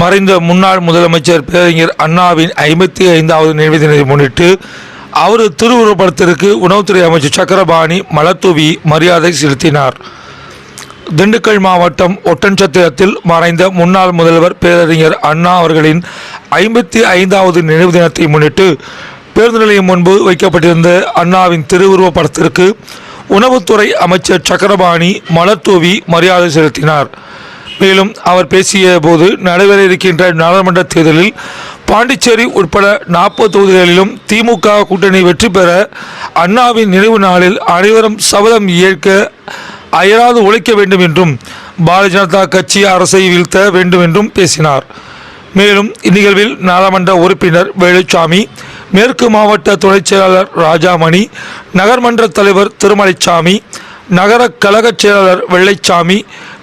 மறைந்த முன்னாள் முதலமைச்சர் பேரறிஞர் அண்ணாவின் ஐம்பத்தி ஐந்தாவது நினைவு தினத்தை முன்னிட்டு அவரது திருவுருவப்படத்திற்கு உணவுத்துறை அமைச்சர் சக்கரபாணி மலத்தூவி மரியாதை செலுத்தினார். திண்டுக்கல் மாவட்டம் ஒட்டன்சத்திரத்தில் மறைந்த முன்னாள் முதல்வர் பேரறிஞர் அண்ணா அவர்களின் ஐம்பத்தி ஐந்தாவது நினைவு தினத்தை முன்னிட்டு பேருந்து நிலையம் முன்பு வைக்கப்பட்டிருந்த அண்ணாவின் திருவுருவப் படத்திற்கு உணவுத்துறை அமைச்சர் சக்கரபாணி மலத்தூவி மரியாதை செலுத்தினார். மேலும் அவர் பேசிய போது நடைபெற இருக்கின்ற நாடாளுமன்ற தேர்தலில் பாண்டிச்சேரி உட்பட நாற்பது தொகுதிகளிலும் திமுக கூட்டணி வெற்றி பெற அண்ணாவின் நினைவு நாளில் அனைவரும் சபதம் ஏற்க அயராது உழைக்க வேண்டும் என்றும் பாரதிய ஜனதா கட்சி அரசை வீழ்த்த வேண்டும் என்றும் பேசினார். மேலும் இந்நிகழ்வில் நாடாளுமன்ற உறுப்பினர் வேலுச்சாமி மேற்கு மாவட்ட துணைச் செயலாளர் ராஜாமணி நகர்மன்ற தலைவர் திருமலைச்சாமி நகர கழகச் செயலாளர் வெள்ளைச்சாமி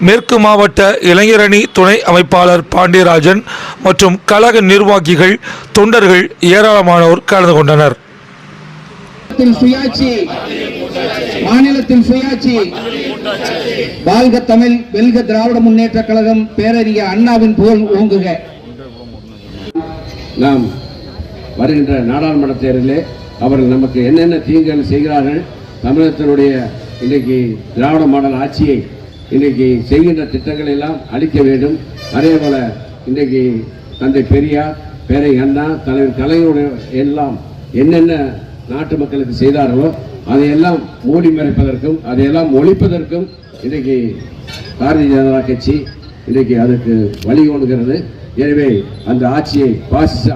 மேற்கு மாவட்ட இளைஞரணி துணை அமைப்பாளர் பாண்டியராஜன் மற்றும் கழக நிர்வாகிகள் தொண்டர்கள் ஏராளமானோர் கலந்து கொண்டனர். சுயாட்சி மாநிலத்தில் சுயாட்சி. வாழ்க தமிழ் வெல்க திராவிட முன்னேற்ற கழகம் பேரறிஞர் அண்ணாவின் புகழ் ஓங்குக. நாம் வருகின்ற நாடாளுமன்ற தேர்தலிலே அவர்கள் நமக்கு என்னென்ன தீங்குகள் செய்கிறார்கள் தமிழகத்தினுடைய இன்றைக்கு திராவிட மாடல் ஆட்சியை இன்றைக்கு செய்கின்ற திட்டங்களை எல்லாம் அளிக்க வேண்டும். அதே போல இன்றைக்கு தந்தை பெரியார் பேரை அண்ணா தலைவர் கலைஞருடைய எல்லாம் என்னென்ன நாட்டு மக்களுக்கு செய்தார்களோ அதையெல்லாம் மூடி மறைப்பதற்கும் அதையெல்லாம் ஒழிப்பதற்கும் இன்றைக்கு பாரதிய ஜனதா கட்சி இன்றைக்கு வழி வழிகோணுகிறது எனவே அந்த ஆட்சியை பாசிச